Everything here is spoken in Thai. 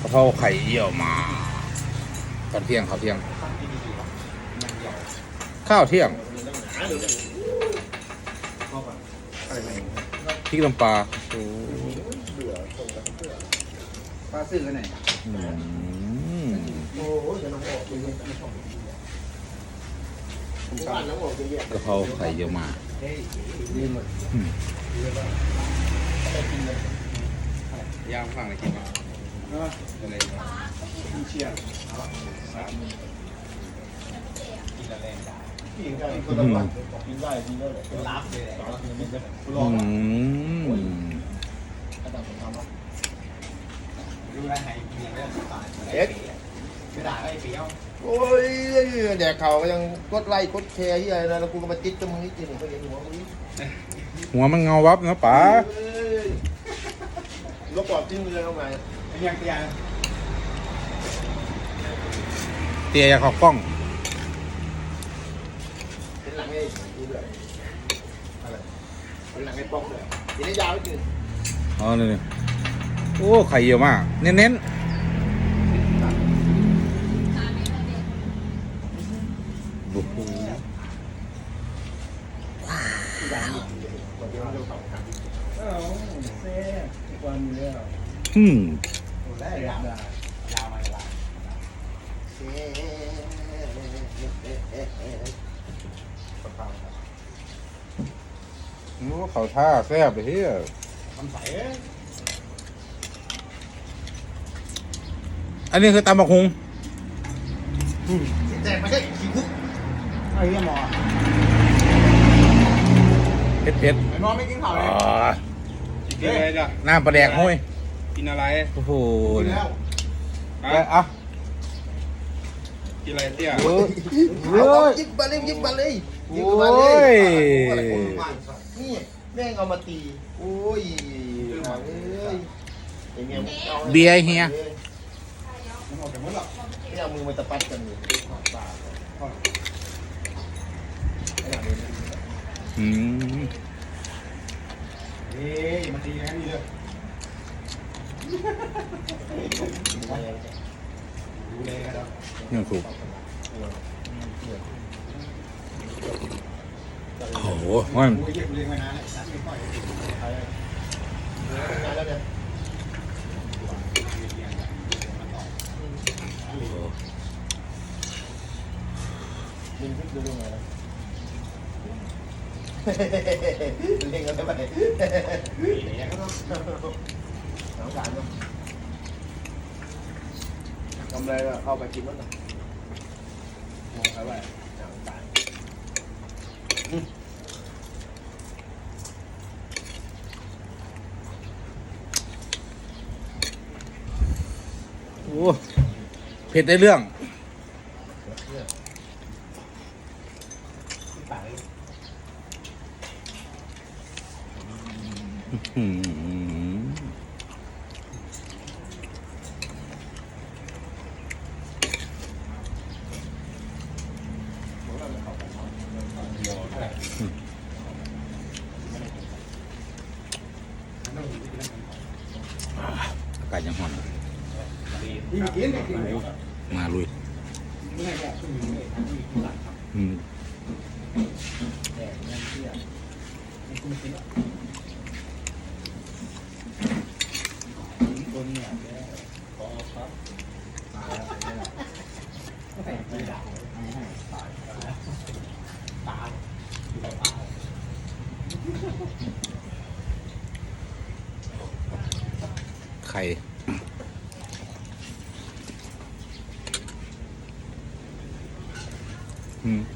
กะเพราไข่เยี่ยวมาตอนเที่ยงข้าวเที่ยง ข้าวเที่ยงพริกลำปลาปลาซื้อกันไหนอืมโอ้ยจะน้องออกเยอะๆไม่ชอบผมบ้านน้องออกเยอะกะเพราไข่เยี่ยวมาเฮ้ ยดีหมดอืมย่างฝั่งไหนกินไหมเนาะอะไรกินเชียงสามกินอะไรได้กินกันคนละวันกินได้กินได้เลยเป็นลับเลยมันจะลอืองมกระดับของเขาเนาะดูแลให้เมียไม่ได้ตายเอ็ดไม่ได้ไอ้เปียวโอ้ยแดกเขาก็ยังกดไลค์กดแชร์ที่อะไรแล้วกูก็มาติดกับมึงนี่จริงเขาเห็นหัวมึงหัวมันเงาวับนะป๋า ลบปอดทิ้งเลยเอาไงเมียงเตียงเตียอยากเขอกล้องเป็นหลังไอ้ดูเลยอะไรเป็นหลังไอ้ป้องเลยยิงได้ยาวจริงอ๋อนี่โอ้ไข่เยี่ยวมาก เน้นๆ อืมได้ยาวยาวมาละโอ้เขาท่าแซ่บเลยเฮียทำใสอันนี้คือตำบักหุงแต่ไม่ใช่ขี้คุกไอ้เหี้ยหมอ เผ็ดเผ็ดไอ้หมอไม่กินข้าวๆเลอ๋ยอกินอะไรจ้ะน้ำปลาแดกห้วยกินอะไรโอ้โหกินเนี่ยแล้วแล้วอะกินอะไรเตี้ยโอ้ยเอายิบมาเลยยิบมาเลยยิบมาเลยนี่แม่งเอามาตีโอ้ยเอ้ยอย่างเงี้ยเบียร์เฮียมันออกจากมุ้งหรอไม่เอามือมาตะปัดกันอยู่บ้า อืมเฮ้ยมันตีกันนี่เลยดูเลยครับยังสุกโอ้โหมัน กูเยี่ยมเลี้ยงไว้นานแล้วไม่ค่อย แล้วเนี่ยลิงพิกดูยังไงนะ เล่นกันได้ไหมน้องการเนาะทำอะไรก็เข้าไปกินมันหน่อยมองไปว่าน้องการโอ้เผ็ดได้เรื่อง ปากเลย อาไหร่อากาศยังห่อนมาลุยอืม แดดนั่นเที่ยไม่คุ้มกินหรอกคนเนี่ยแกขอครับตายแล้วแต่ไม่ด่าไม่ให้ตายแล้วตายอยู่กับตาย ไข่อืม